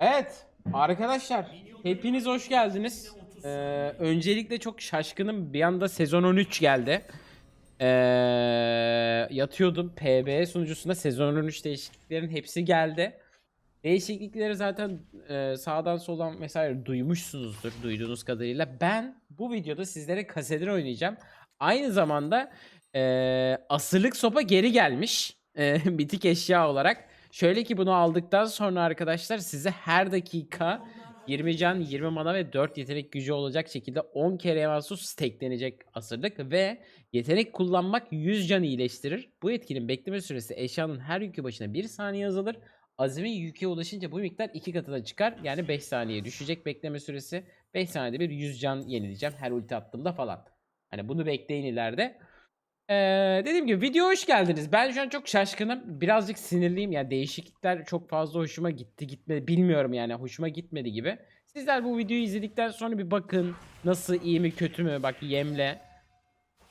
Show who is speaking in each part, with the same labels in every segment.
Speaker 1: Evet arkadaşlar hepiniz hoş geldiniz. Ee, öncelikle çok şaşkınım bir anda sezon 13 geldi. Ee, yatıyordum PB sunucusunda sezon 13 değişikliklerin hepsi geldi. Değişiklikleri zaten e, sağdan soldan vesaire duymuşsunuzdur duyduğunuz kadarıyla. Ben bu videoda sizlere kasedir oynayacağım. Aynı zamanda e, asırlık sopa geri gelmiş e, bitik eşya olarak. Şöyle ki bunu aldıktan sonra arkadaşlar size her dakika 20 can, 20 mana ve 4 yetenek gücü olacak şekilde 10 kere mahsus stacklenecek asırlık ve yetenek kullanmak 100 can iyileştirir. Bu etkinin bekleme süresi eşyanın her yükü başına 1 saniye azalır. Azami yüke ulaşınca bu miktar 2 katına çıkar. Yani 5 saniye düşecek bekleme süresi. 5 saniyede bir 100 can yenileyeceğim her ulti attığımda falan. Hani bunu bekleyin ileride. Ee, dediğim gibi video hoş geldiniz. Ben şu an çok şaşkınım. Birazcık sinirliyim. Yani değişiklikler çok fazla hoşuma gitti gitmedi. Bilmiyorum yani hoşuma gitmedi gibi. Sizler bu videoyu izledikten sonra bir bakın. Nasıl iyi mi kötü mü? Bak yemle.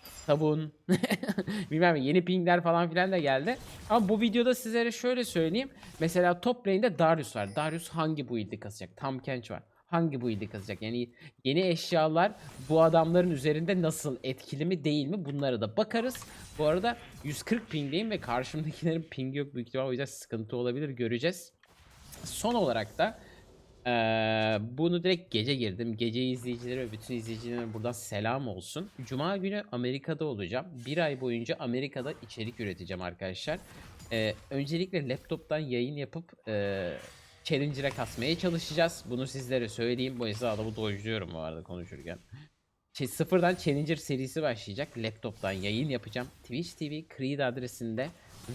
Speaker 1: Sabun. Bilmem yeni pingler falan filan da geldi. Ama bu videoda sizlere şöyle söyleyeyim. Mesela top lane'de Darius var. Darius hangi build'i kasacak? Tam Kench var. Hangi build'i kasacak? Yani yeni eşyalar bu adamların üzerinde nasıl etkili mi değil mi? Bunlara da bakarız. Bu arada 140 pingdeyim ve karşımdakilerin ping yok büyük ihtimal o yüzden sıkıntı olabilir. Göreceğiz. Son olarak da eee, bunu direkt gece girdim. Gece izleyicileri ve bütün izleyicilerime buradan selam olsun. Cuma günü Amerika'da olacağım. Bir ay boyunca Amerika'da içerik üreteceğim arkadaşlar. Eee, öncelikle laptoptan yayın yapıp eee Challenger'a kasmaya çalışacağız. Bunu sizlere söyleyeyim. Bu esnada adamı dojluyorum bu arada konuşurken. Şey, sıfırdan Challenger serisi başlayacak. Laptoptan yayın yapacağım. Twitch TV Creed adresinde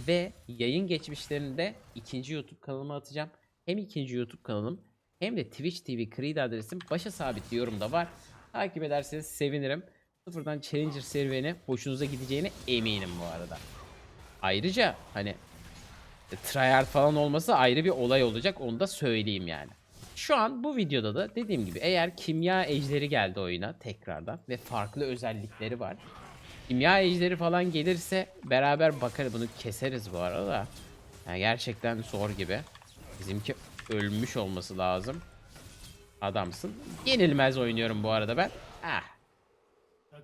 Speaker 1: ve yayın geçmişlerini de ikinci YouTube kanalıma atacağım. Hem ikinci YouTube kanalım hem de Twitch TV Creed adresim başa sabit yorumda var. Takip ederseniz sevinirim. Sıfırdan Challenger serüveni hoşunuza gideceğine eminim bu arada. Ayrıca hani tryhard falan olması ayrı bir olay olacak onu da söyleyeyim yani. Şu an bu videoda da dediğim gibi eğer kimya ejderi geldi oyuna tekrardan ve farklı özellikleri var. Kimya ejderi falan gelirse beraber bakarız bunu keseriz bu arada da. Yani gerçekten zor gibi. Bizimki ölmüş olması lazım. Adamsın. Yenilmez oynuyorum bu arada ben. Ah.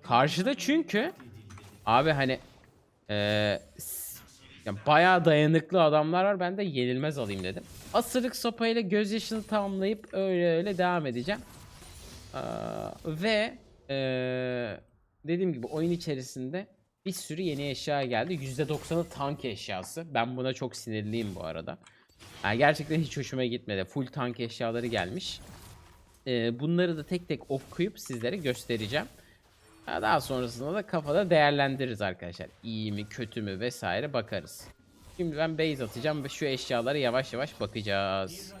Speaker 1: Karşıda çünkü abi hani eee ya bayağı dayanıklı adamlar var. Ben de yenilmez alayım dedim. Asırık sopayla gözyaşını tamamlayıp öyle öyle devam edeceğim. Aa, ve eee, dediğim gibi oyun içerisinde bir sürü yeni eşya geldi. %90'ı tank eşyası. Ben buna çok sinirliyim bu arada. Yani gerçekten hiç hoşuma gitmedi. Full tank eşyaları gelmiş. Eee, bunları da tek tek okuyup sizlere göstereceğim. Ha, Daha sonrasında da kafada değerlendiririz arkadaşlar. İyi mi kötü mü vesaire bakarız. Şimdi ben base atacağım ve şu eşyalara yavaş yavaş bakacağız.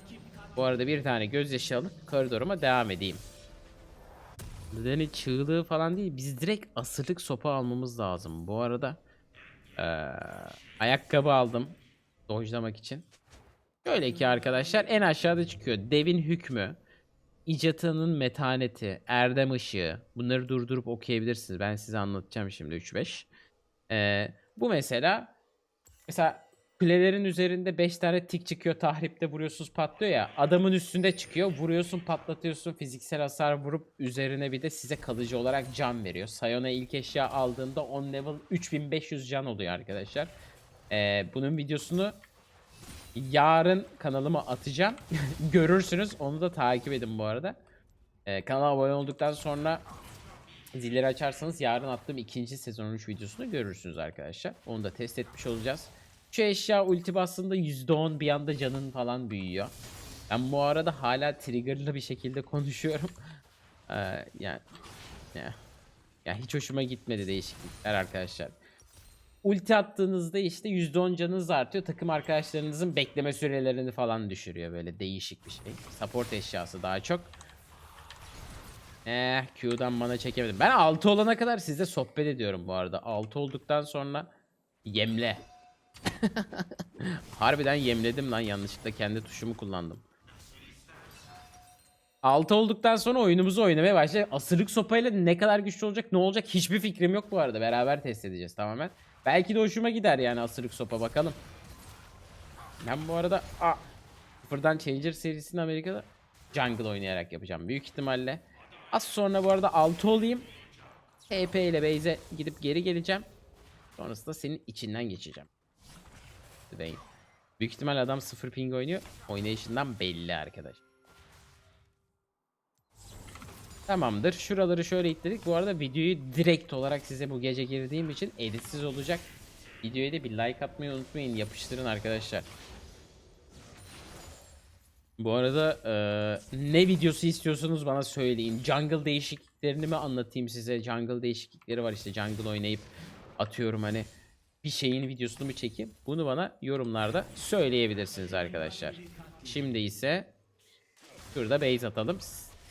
Speaker 1: Bu arada bir tane gözyaşı alıp koridoruma devam edeyim. Nedeni çığlığı falan değil. Biz direkt asırlık sopa almamız lazım. Bu arada eee, ayakkabı aldım. Dojlamak için. Şöyle ki arkadaşlar en aşağıda çıkıyor. Devin hükmü. İcatının metaneti, erdem ışığı. Bunları durdurup okuyabilirsiniz. Ben size anlatacağım şimdi 3-5. Ee, bu mesela mesela kulelerin üzerinde 5 tane tik çıkıyor. Tahripte vuruyorsunuz patlıyor ya. Adamın üstünde çıkıyor. Vuruyorsun patlatıyorsun. Fiziksel hasar vurup üzerine bir de size kalıcı olarak can veriyor. Sayona ilk eşya aldığında 10 level 3500 can oluyor arkadaşlar. Ee, bunun videosunu yarın kanalıma atacağım. Görürsünüz. Onu da takip edin bu arada. Ee, kanala abone olduktan sonra zilleri açarsanız yarın attığım ikinci sezon 3 videosunu görürsünüz arkadaşlar. Onu da test etmiş olacağız. Şu eşya ulti bastığında %10 bir anda canın falan büyüyor. Ben bu arada hala triggerlı bir şekilde konuşuyorum. Ee, yani ya, ya hiç hoşuma gitmedi değişiklikler arkadaşlar. Ulti attığınızda işte %10 canınız artıyor. Takım arkadaşlarınızın bekleme sürelerini falan düşürüyor. Böyle değişik bir şey. Support eşyası daha çok. Eh Q'dan mana çekemedim. Ben 6 olana kadar sizle sohbet ediyorum bu arada. 6 olduktan sonra yemle. Harbiden yemledim lan yanlışlıkla kendi tuşumu kullandım. 6 olduktan sonra oyunumuzu oynamaya başlayacağız. Asırlık sopayla ne kadar güçlü olacak ne olacak hiçbir fikrim yok bu arada. Beraber test edeceğiz tamamen. Belki de hoşuma gider yani asırlık sopa bakalım. Ben bu arada Aa, sıfırdan Challenger serisini Amerika'da jungle oynayarak yapacağım büyük ihtimalle. Az sonra bu arada 6 olayım. TP ile base'e gidip geri geleceğim. Sonrasında senin içinden geçeceğim. Dwayne. Büyük ihtimal adam 0 ping oynuyor. Oynayışından belli arkadaş. Tamamdır. Şuraları şöyle itledik. Bu arada videoyu direkt olarak size bu gece girdiğim için editsiz olacak. Videoya da bir like atmayı unutmayın. Yapıştırın arkadaşlar. Bu arada eee, ne videosu istiyorsunuz bana söyleyin. Jungle değişikliklerini mi anlatayım size? Jungle değişiklikleri var işte jungle oynayıp atıyorum hani bir şeyin videosunu mu çekeyim? Bunu bana yorumlarda söyleyebilirsiniz arkadaşlar. Şimdi ise şurada base atalım.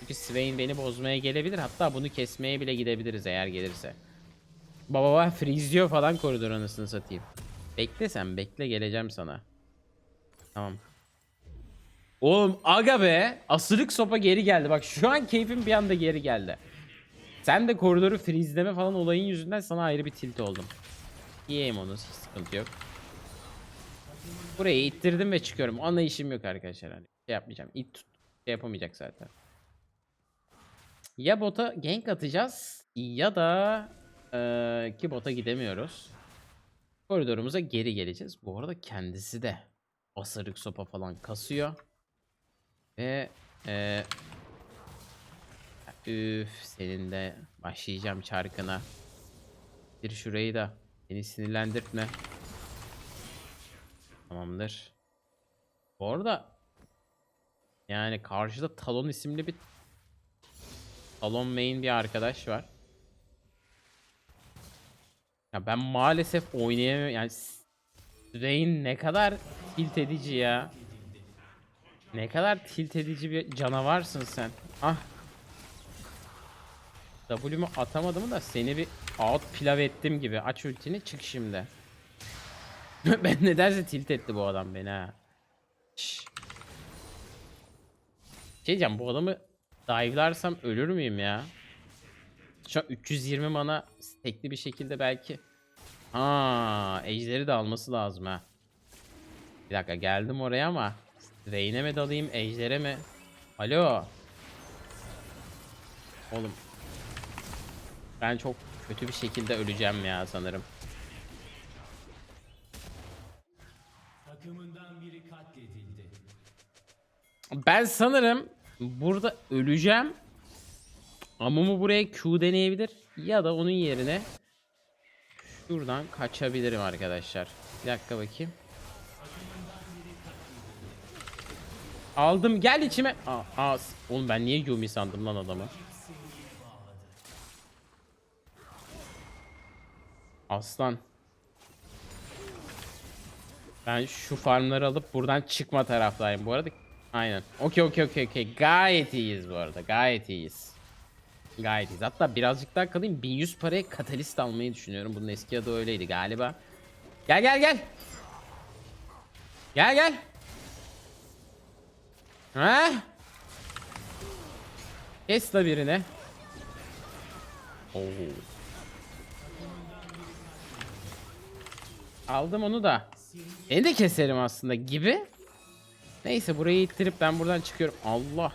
Speaker 1: Çünkü Swain beni bozmaya gelebilir. Hatta bunu kesmeye bile gidebiliriz eğer gelirse. Baba baba freeze diyor falan koridor anasını satayım. Bekle sen bekle geleceğim sana. Tamam. Oğlum aga be. Asırık sopa geri geldi. Bak şu an keyfim bir anda geri geldi. Sen de koridoru freezeleme falan olayın yüzünden sana ayrı bir tilt oldum. Yiyeyim onu hiç sıkıntı yok. Burayı ittirdim ve çıkıyorum. Ona işim yok arkadaşlar. Hani şey yapmayacağım. İt tut. Şey yapamayacak zaten. Ya bota gank atacağız ya da eee, ki bota gidemiyoruz. Koridorumuza geri geleceğiz. Bu arada kendisi de asarık sopa falan kasıyor. Ve eee üf senin de başlayacağım çarkına. Bir şurayı da beni sinirlendirtme. Tamamdır. Bu arada yani karşıda Talon isimli bir Talon main bir arkadaş var. Ya ben maalesef oynayamıyorum. Yani Rain ne kadar tilt edici ya. Ne kadar tilt edici bir canavarsın sen. Ah. W'mu atamadım da seni bir out pilav ettim gibi. Aç ultini çık şimdi. ben nedense tilt etti bu adam beni ha. Şşş. Şey diyeceğim bu adamı dive'larsam ölür müyüm ya? Şu an 320 mana tekli bir şekilde belki. Ha, ejderi de alması lazım ha. Bir dakika geldim oraya ama Reyne mi dalayım, ejdere mi? Alo. Oğlum. Ben çok kötü bir şekilde öleceğim ya sanırım.
Speaker 2: Takımından biri katledildi.
Speaker 1: Ben sanırım burada öleceğim. Amumu buraya Q deneyebilir. Ya da onun yerine şuradan kaçabilirim arkadaşlar. Bir dakika bakayım. Aldım gel içime. Aa, aa, oğlum ben niye Yumi sandım lan adamı? Aslan. Ben şu farmları alıp buradan çıkma taraftayım bu arada. Aynen. Okey okey okey okey. Gayet iyiyiz bu arada. Gayet iyiyiz. Gayet iyiyiz. Hatta birazcık daha kalayım. 1100 paraya katalist almayı düşünüyorum. Bunun eski adı öyleydi galiba. Gel gel gel. Gel gel. Ha? Kes birine. Oo. Aldım onu da. Beni de keserim aslında gibi. Neyse burayı ittirip ben buradan çıkıyorum. Allah.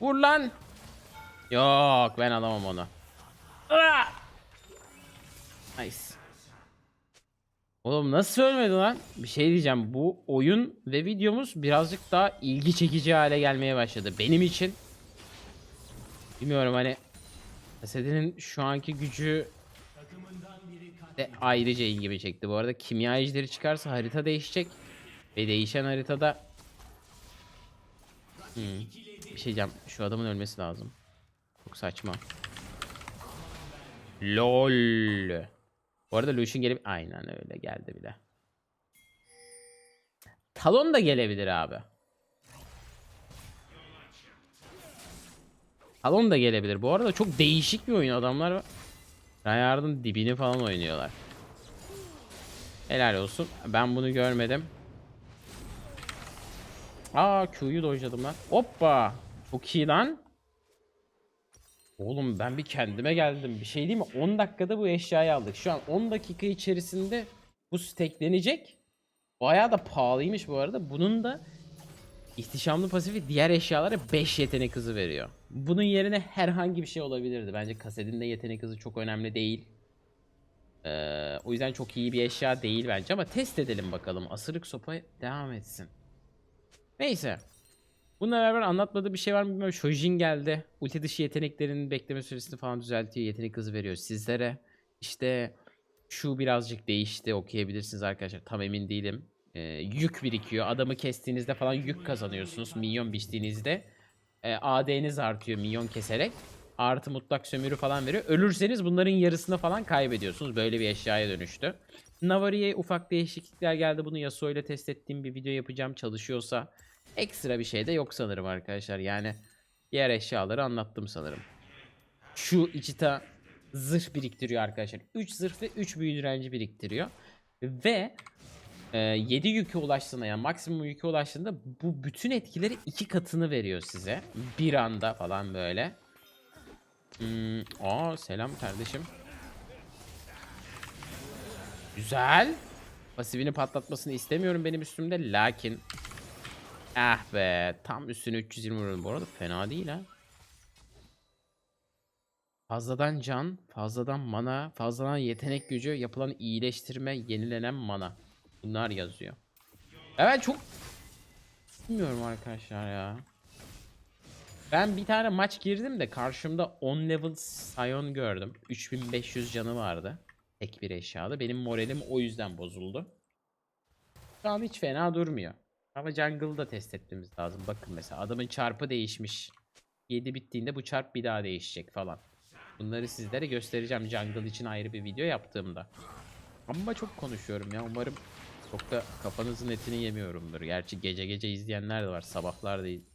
Speaker 1: Vur lan. Yok ben alamam onu. Ah! Nice. Oğlum nasıl ölmedi lan? Bir şey diyeceğim. Bu oyun ve videomuz birazcık daha ilgi çekici hale gelmeye başladı. Benim için. Bilmiyorum hani. Kasede'nin şu anki gücü de ayrıca ilgimi çekti. Bu arada kimya ejderi çıkarsa harita değişecek. Ve değişen haritada Hmm. Bir şey diyeceğim. Şu adamın ölmesi lazım. Çok saçma. LOL. Bu arada Lucian gelip aynen öyle geldi bile. Talon da gelebilir abi. Talon da gelebilir. Bu arada çok değişik bir oyun adamlar. Rayard'ın dibini falan oynuyorlar. Helal olsun. Ben bunu görmedim. Aa Q'yu dojladım lan. Hoppa. Çok iyi lan. Oğlum ben bir kendime geldim. Bir şey değil mi? 10 dakikada bu eşyayı aldık. Şu an 10 dakika içerisinde bu stacklenecek. Bayağı da pahalıymış bu arada. Bunun da ihtişamlı pasifi diğer eşyalara 5 yetenek hızı veriyor. Bunun yerine herhangi bir şey olabilirdi. Bence kasetin de yetenek hızı çok önemli değil. Ee, o yüzden çok iyi bir eşya değil bence ama test edelim bakalım. Asırık sopa devam etsin. Neyse. Bununla beraber anlatmadığı bir şey var mı bilmiyorum. Shojin geldi. Ulti dışı yeteneklerin bekleme süresini falan düzeltiyor. Yetenek hızı veriyor sizlere. İşte şu birazcık değişti. Okuyabilirsiniz arkadaşlar. Tam emin değilim. Ee, yük birikiyor. Adamı kestiğinizde falan yük kazanıyorsunuz. Minyon biçtiğinizde. Ee, AD'niz artıyor minyon keserek. Artı mutlak sömürü falan veriyor. Ölürseniz bunların yarısını falan kaybediyorsunuz. Böyle bir eşyaya dönüştü. Navari'ye ufak değişiklikler geldi. Bunu Yasuo ile test ettiğim bir video yapacağım. Çalışıyorsa ekstra bir şey de yok sanırım arkadaşlar. Yani diğer eşyaları anlattım sanırım. Şu Ichita zırh biriktiriyor arkadaşlar. 3 zırh ve 3 büyü direnci biriktiriyor. Ve e, 7 yüke ulaştığında yani maksimum yüke ulaştığında bu bütün etkileri iki katını veriyor size. Bir anda falan böyle. Hmm, aa selam kardeşim. Güzel. Pasifini patlatmasını istemiyorum benim üstümde lakin Ah be tam üstüne 320 vurdum. Bu arada fena değil ha. Fazladan can, fazladan mana, fazladan yetenek gücü, yapılan iyileştirme, yenilenen mana. Bunlar yazıyor. Evet çok bilmiyorum arkadaşlar ya. Ben bir tane maç girdim de karşımda 10 level Sion gördüm. 3500 canı vardı. Tek bir eşyada. Benim moralim o yüzden bozuldu. Şu an hiç fena durmuyor. Ama jungle'ı da test etmemiz lazım. Bakın mesela adamın çarpı değişmiş. 7 bittiğinde bu çarp bir daha değişecek falan. Bunları sizlere göstereceğim jungle için ayrı bir video yaptığımda. Ama çok konuşuyorum ya. Umarım çok da kafanızın etini yemiyorumdur. Gerçi gece gece izleyenler de var. Sabahlar da iz-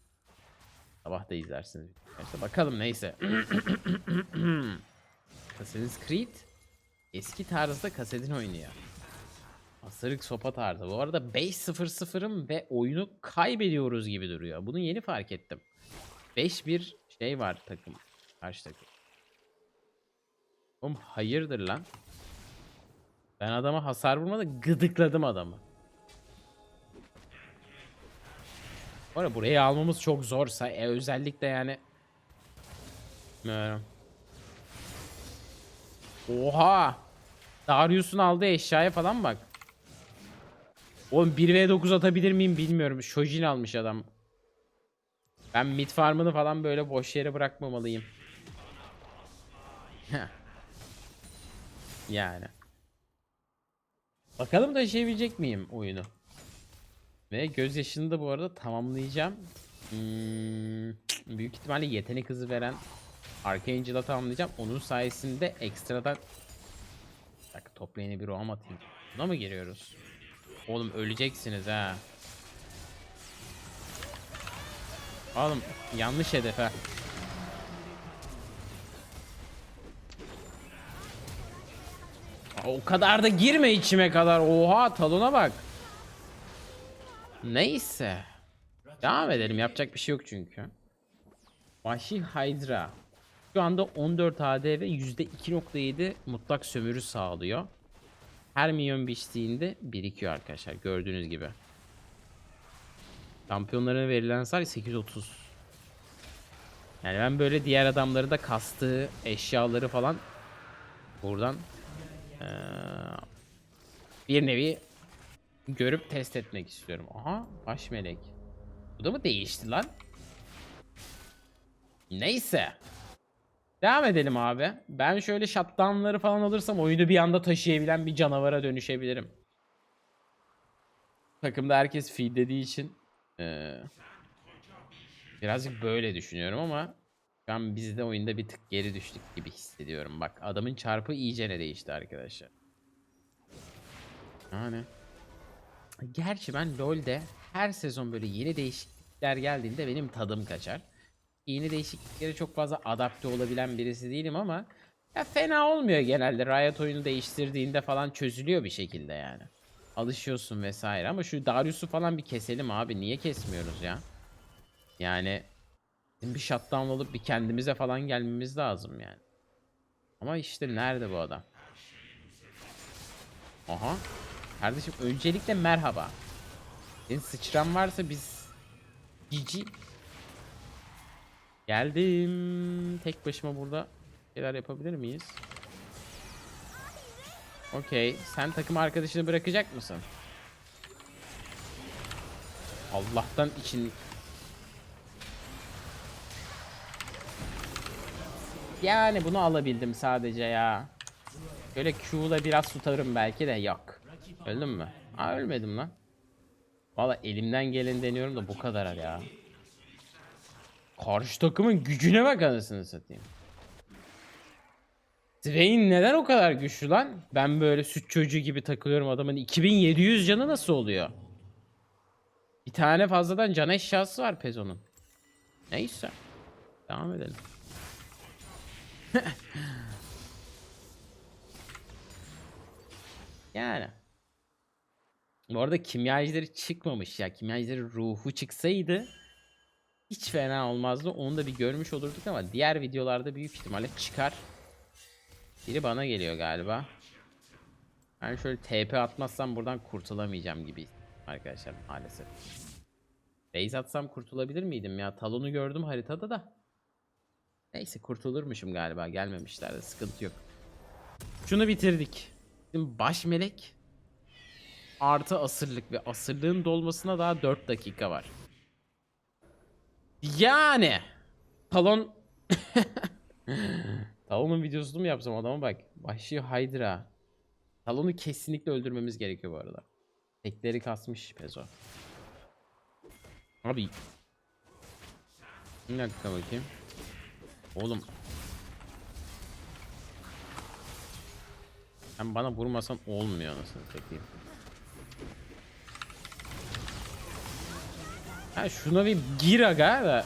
Speaker 1: Sabah da izlersiniz. İşte bakalım neyse. Assassin's Creed eski tarzda kasetin oynuyor. Asırık sopa tarzı. Bu arada 5-0-0'ım ve oyunu kaybediyoruz gibi duruyor. Bunu yeni fark ettim. 5-1 şey var takım. Karşı takım. Oğlum hayırdır lan? Ben adama hasar vurmadı gıdıkladım adamı. Bu arada burayı almamız çok zorsa e, özellikle yani Bilmiyorum. Oha! Darius'un aldığı eşyaya falan bak. Oğlum 1v9 atabilir miyim bilmiyorum. Shojin almış adam. Ben mid farmını falan böyle boş yere bırakmamalıyım. yani. Bakalım taşıyabilecek miyim oyunu? Ve gözyaşını da bu arada tamamlayacağım. Hmm, büyük ihtimalle yetenek hızı veren Archangel'a tamamlayacağım. Onun sayesinde ekstradan... Bir dakika top lane'e bir roam atayım. Buna mı giriyoruz? Oğlum öleceksiniz ha. Oğlum yanlış hedef ha. O kadar da girme içime kadar. Oha talona bak. Neyse. Devam edelim. Yapacak bir şey yok çünkü. Vahşi Hydra. Şu anda 14 AD ve %2.7 mutlak sömürü sağlıyor. Her milyon biçtiğinde birikiyor arkadaşlar gördüğünüz gibi. Şampiyonlarına verilen sayı 830. Yani ben böyle diğer adamları da kastığı eşyaları falan buradan eee, bir nevi görüp test etmek istiyorum. Aha baş melek. Bu da mı değişti lan? Neyse. Devam edelim abi. Ben şöyle shutdown'ları falan alırsam oyunu bir anda taşıyabilen bir canavara dönüşebilirim. Takımda herkes feedlediği için eee, birazcık böyle düşünüyorum ama şu an biz de oyunda bir tık geri düştük gibi hissediyorum. Bak adamın çarpı iyice ne değişti arkadaşlar. Yani. Gerçi ben LoL'de her sezon böyle yeni değişiklikler geldiğinde benim tadım kaçar. Yeni değişikliklere çok fazla adapte olabilen birisi değilim ama ya fena olmuyor genelde. Riot oyunu değiştirdiğinde falan çözülüyor bir şekilde yani. Alışıyorsun vesaire ama şu Darius'u falan bir keselim abi. Niye kesmiyoruz ya? Yani bir shutdown olup bir kendimize falan gelmemiz lazım yani. Ama işte nerede bu adam? Aha. Kardeşim öncelikle merhaba. Senin sıçran varsa biz cici. Geldim. Tek başıma burada şeyler yapabilir miyiz? Okey. Sen takım arkadaşını bırakacak mısın? Allah'tan için Yani bunu alabildim sadece ya. Böyle Q'la biraz tutarım belki de yok. Öldüm mü? Aa ölmedim lan. Valla elimden gelen deniyorum da bu kadar ya. Karşı takımın gücüne bak anasını satayım. Swain neden o kadar güçlü lan? Ben böyle süt çocuğu gibi takılıyorum adamın 2700 canı nasıl oluyor? Bir tane fazladan can eşyası var Pezo'nun. Neyse. Devam edelim. yani. Bu arada kimyacıları çıkmamış ya. Kimyacıları ruhu çıksaydı hiç fena olmazdı. Onu da bir görmüş olurduk ama diğer videolarda büyük ihtimalle çıkar. Biri bana geliyor galiba. Ben şöyle TP atmazsam buradan kurtulamayacağım gibi arkadaşlar maalesef. Base atsam kurtulabilir miydim ya? Talonu gördüm haritada da. Neyse kurtulurmuşum galiba. Gelmemişler de sıkıntı yok. Şunu bitirdik. Şimdi baş melek artı asırlık ve asırlığın dolmasına daha 4 dakika var. Yani talon Talon'un videosunu mu yapsam adama bak. Vahşi Hydra. Talon'u kesinlikle öldürmemiz gerekiyor bu arada. Tekleri kasmış Pezo. Abi. Bir dakika bakayım. Oğlum. Sen bana vurmasan olmuyor nasıl satayım. Ha şuna bir gir aga da.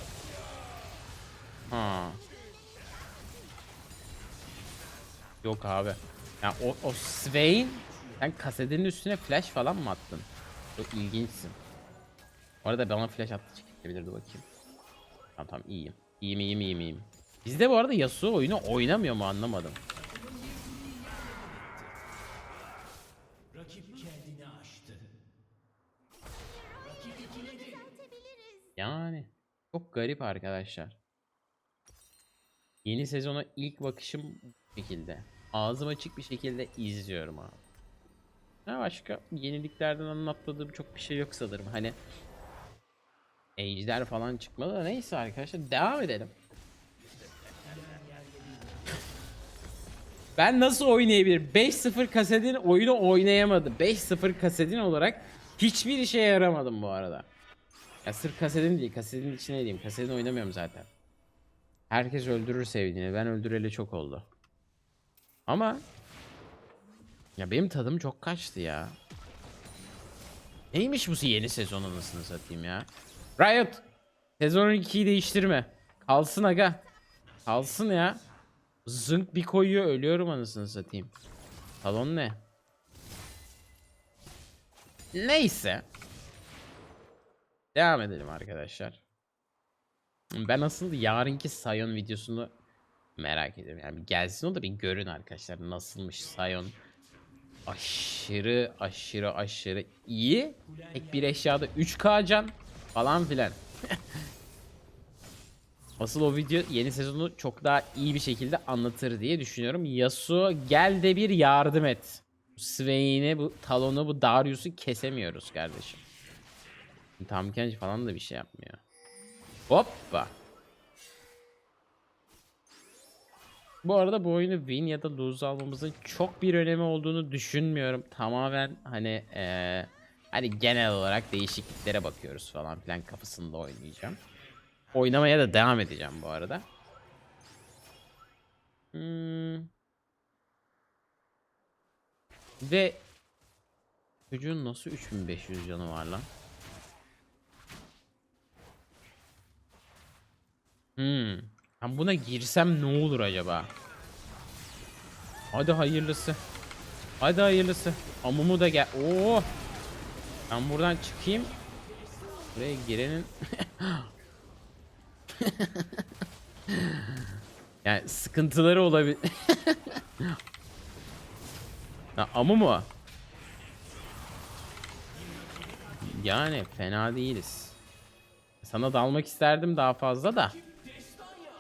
Speaker 1: Ha. Yok abi. Ya o, o Swain sen kasetin üstüne flash falan mı attın? Çok ilginçsin. Bu arada bana flash attı çekebilirdi bakayım. Tamam tamam iyiyim. İyiyim iyiyim iyiyim iyiyim. Bizde bu arada Yasuo oyunu oynamıyor mu anlamadım. Garip arkadaşlar. Yeni sezona ilk bakışım bu şekilde. Ağzım açık bir şekilde izliyorum abi. Ha başka yeniliklerden anlatmadığım çok bir şey yok sanırım. Hani Ejder falan çıkmadı da neyse arkadaşlar devam edelim. Ben nasıl oynayabilirim? 5-0 kasetin oyunu oynayamadı. 5-0 kasetin olarak hiçbir işe yaramadım bu arada. Ya sırf kasetin değil, kasetin içine diyeyim. Kasetin oynamıyorum zaten. Herkes öldürür sevdiğini. Ben öldüreli çok oldu. Ama ya benim tadım çok kaçtı ya. Neymiş bu yeni sezon anasını satayım ya. Riot. Sezon 12'yi değiştirme. Kalsın aga. Kalsın ya. Zınk bir koyuyor ölüyorum anasını satayım. Talon ne? Neyse. Devam edelim arkadaşlar. Ben asıl yarınki Sion videosunu merak ediyorum. Yani bir gelsin o da bir görün arkadaşlar nasılmış Sion. Aşırı aşırı aşırı iyi. Tek bir eşyada 3K can falan filan. Asıl o video yeni sezonu çok daha iyi bir şekilde anlatır diye düşünüyorum. Yasuo gel de bir yardım et. Swain'i, bu Talon'u, bu Darius'u kesemiyoruz kardeşim. Tam Kenji falan da bir şey yapmıyor. Hoppa. Bu arada bu oyunu win ya da lose almamızın çok bir önemi olduğunu düşünmüyorum. Tamamen hani eee hani genel olarak değişikliklere bakıyoruz falan filan kafasında oynayacağım. Oynamaya da devam edeceğim bu arada. Hmm. Ve çocuğun nasıl 3500 canı var lan? Hmm. Ben buna girsem ne olur acaba? Hadi hayırlısı. Hadi hayırlısı. Amumu da gel. Oo. Ben buradan çıkayım. Buraya girenin yani sıkıntıları olabilir. amu mu? Yani fena değiliz. Sana dalmak isterdim daha fazla da.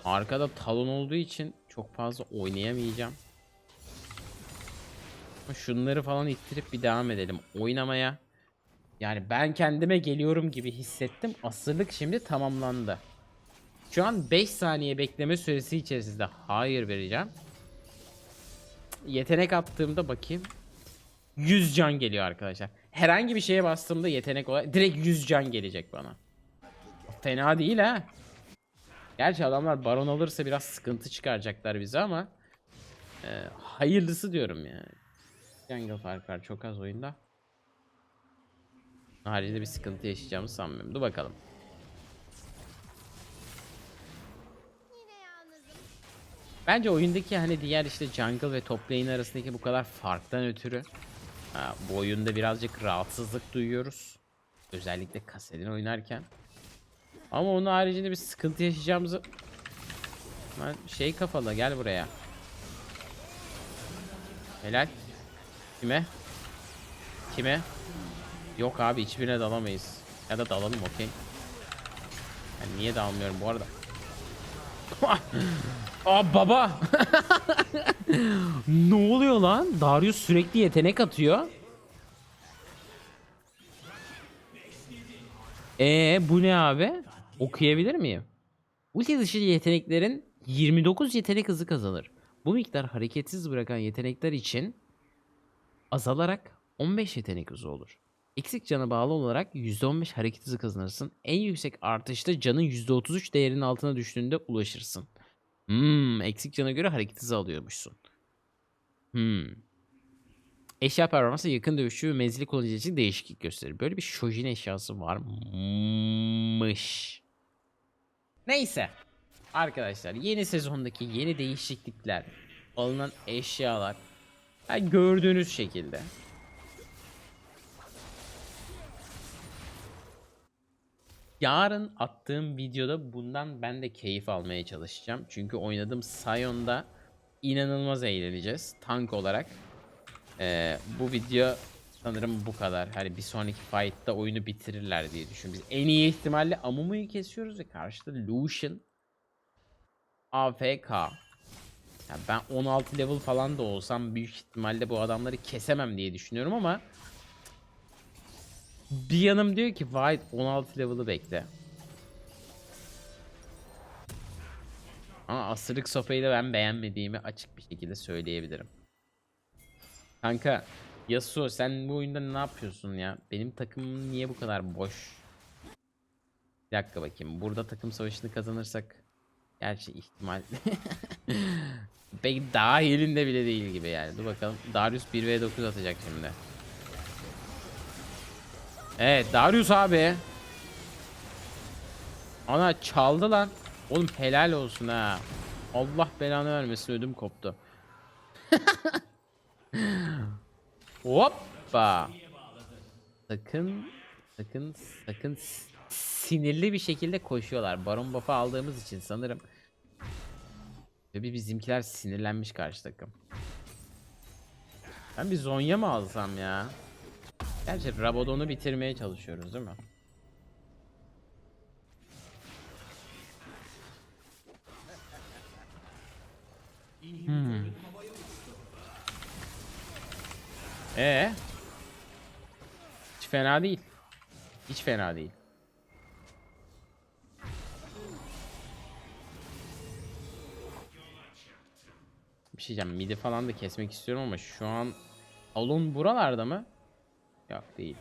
Speaker 1: Arkada talon olduğu için çok fazla oynayamayacağım. Ama Şunları falan ittirip bir devam edelim oynamaya. Yani ben kendime geliyorum gibi hissettim. Asırlık şimdi tamamlandı. Şu an 5 saniye bekleme süresi içerisinde hayır vereceğim. Yetenek attığımda bakayım. 100 can geliyor arkadaşlar. Herhangi bir şeye bastığımda yetenek olarak direkt 100 can gelecek bana. Fena değil ha. Gerçi adamlar baron alırsa biraz sıkıntı çıkaracaklar bize ama e, hayırlısı diyorum yani. Jungle fark çok az oyunda. Haricinde bir sıkıntı yaşayacağımı sanmıyorum. Dur bakalım. Bence oyundaki hani diğer işte jungle ve top lane arasındaki bu kadar farktan ötürü ha, bu oyunda birazcık rahatsızlık duyuyoruz. Özellikle Kassadin oynarken. Ama onun haricinde bir sıkıntı yaşayacağımızı ben şey kafalı gel buraya. Helal. Kime? Kime? Yok abi hiçbirine dalamayız. Ya da dalalım okey. Ben niye dalmıyorum bu arada? Aa baba. ne oluyor lan? Darius sürekli yetenek atıyor. Ee bu ne abi? Okuyabilir miyim? Ulti dışı yeteneklerin 29 yetenek hızı kazanır. Bu miktar hareketsiz bırakan yetenekler için azalarak 15 yetenek hızı olur. Eksik cana bağlı olarak %15 hareket hızı kazanırsın. En yüksek artışta canın %33 değerinin altına düştüğünde ulaşırsın. Hmm, eksik cana göre hareket hızı alıyormuşsun. Hmm. Eşya performansı yakın dövüşçü ve menzili kullanıcı için değişiklik gösterir. Böyle bir Shojin eşyası varmış. Neyse. Arkadaşlar yeni sezondaki yeni değişiklikler, alınan eşyalar yani gördüğünüz şekilde. Yarın attığım videoda bundan ben de keyif almaya çalışacağım. Çünkü oynadığım Sion'da inanılmaz eğleneceğiz tank olarak. Ee, bu video sanırım bu kadar. Hani bir sonraki fight'ta oyunu bitirirler diye düşünüyorum. Biz en iyi ihtimalle Amumu'yu kesiyoruz ve karşıda Lucian AFK. Yani ben 16 level falan da olsam büyük ihtimalle bu adamları kesemem diye düşünüyorum ama bir yanım diyor ki White 16 level'ı bekle. Ama asırlık sopayı da ben beğenmediğimi açık bir şekilde söyleyebilirim. Kanka Yasuo sen bu oyunda ne yapıyorsun ya? Benim takımım niye bu kadar boş? Bir dakika bakayım. Burada takım savaşını kazanırsak gerçi ihtimal pek dahilinde bile değil gibi yani. Dur bakalım. Darius 1v9 atacak şimdi. Evet Darius abi. Ana çaldı lan. Oğlum helal olsun ha. Allah belanı vermesin ödüm koptu. Hoppa. Sakın sakın sakın sinirli bir şekilde koşuyorlar. Baron buff'ı aldığımız için sanırım. Ve bir bizimkiler sinirlenmiş karşı takım. Ben bir Zonya mı alsam ya? Gerçi Rabadon'u bitirmeye çalışıyoruz değil mi? Hmm. Ee? Hiç fena değil. Hiç fena değil. Bir şey diyeceğim. Midi falan da kesmek istiyorum ama şu an Alon buralarda mı? Yok değil.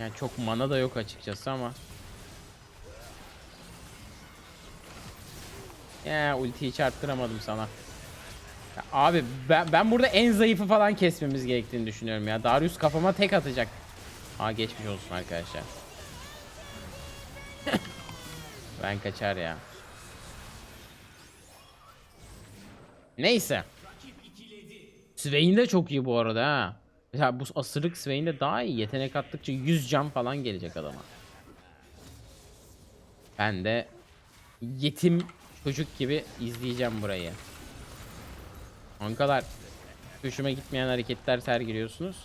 Speaker 1: Yani çok mana da yok açıkçası ama. Ya ultiyi çarptıramadım sana. Ya abi ben, ben burada en zayıfı falan kesmemiz gerektiğini düşünüyorum ya. Darius kafama tek atacak. Aa geçmiş olsun arkadaşlar. ben kaçar ya. Neyse. Swain de çok iyi bu arada ha. Mesela bu asırlık Swain de daha iyi. Yetenek attıkça 100 can falan gelecek adama. Ben de yetim çocuk gibi izleyeceğim burayı. Kadar hoşuma gitmeyen hareketler sergiliyorsunuz.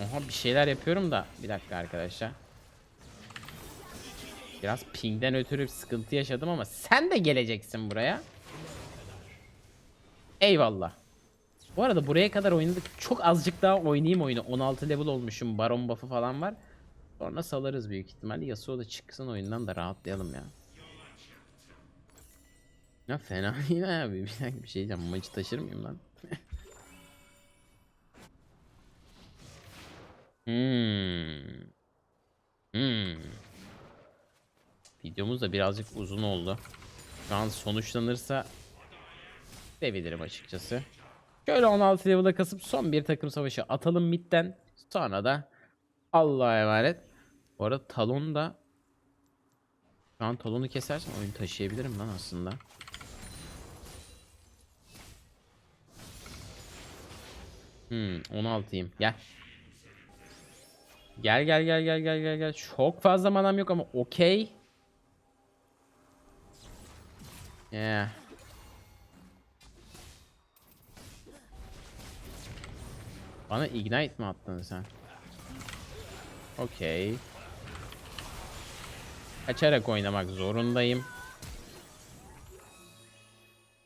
Speaker 1: Oha bir şeyler yapıyorum da. Bir dakika arkadaşlar. Biraz pingden ötürü sıkıntı yaşadım ama sen de geleceksin buraya. Eyvallah. Bu arada buraya kadar oynadık. Çok azıcık daha oynayayım oyunu. 16 level olmuşum. Baron buff'ı falan var. Sonra salarız büyük ihtimalle. Yasuo da çıksın oyundan da rahatlayalım ya. Ya fena değil ha. Bir, bir dakika bir şey diyeceğim. Maçı taşır mıyım lan? hmm. Hmm. Videomuz da birazcık uzun oldu. Şu an sonuçlanırsa sevinirim açıkçası. Şöyle 16 level'a kasıp son bir takım savaşı atalım midden. Sonra da Allah'a emanet. Bu arada talon da şu an talonu kesersem oyunu taşıyabilirim lan aslında. Hmm 16'yım. Gel. Gel gel gel gel gel gel gel. Çok fazla manam yok ama okey. Yeah. Bana ignite mi attın sen? Okey. Kaçarak oynamak zorundayım.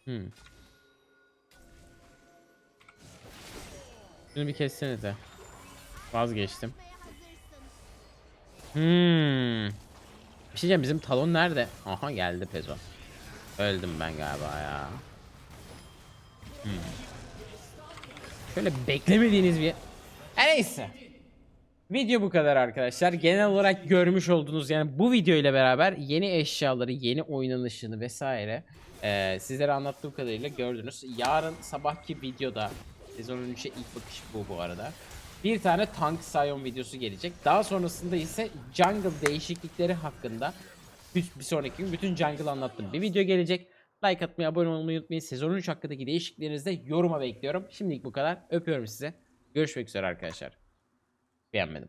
Speaker 1: Hmm. Şunu bir kessenize. Vazgeçtim. Hmm. Bir şey diyeceğim bizim talon nerede? Aha geldi Pezo. Öldüm ben galiba ya. Hmm. Şöyle beklemediğiniz bir... Her neyse. Video bu kadar arkadaşlar. Genel olarak görmüş olduğunuz yani bu video ile beraber yeni eşyaları, yeni oynanışını vesaire eee, sizlere anlattığım kadarıyla gördünüz. Yarın sabahki videoda sezon 13'e ilk bakış bu bu arada. Bir tane tank Sion videosu gelecek. Daha sonrasında ise jungle değişiklikleri hakkında bir, bir sonraki gün bütün jungle anlattım. Bir video gelecek. Like atmayı, abone olmayı unutmayın. Sezon 13 hakkındaki değişikliklerinizi de yoruma bekliyorum. Şimdilik bu kadar. Öpüyorum size. Görüşmek üzere arkadaşlar. Beğenmedim.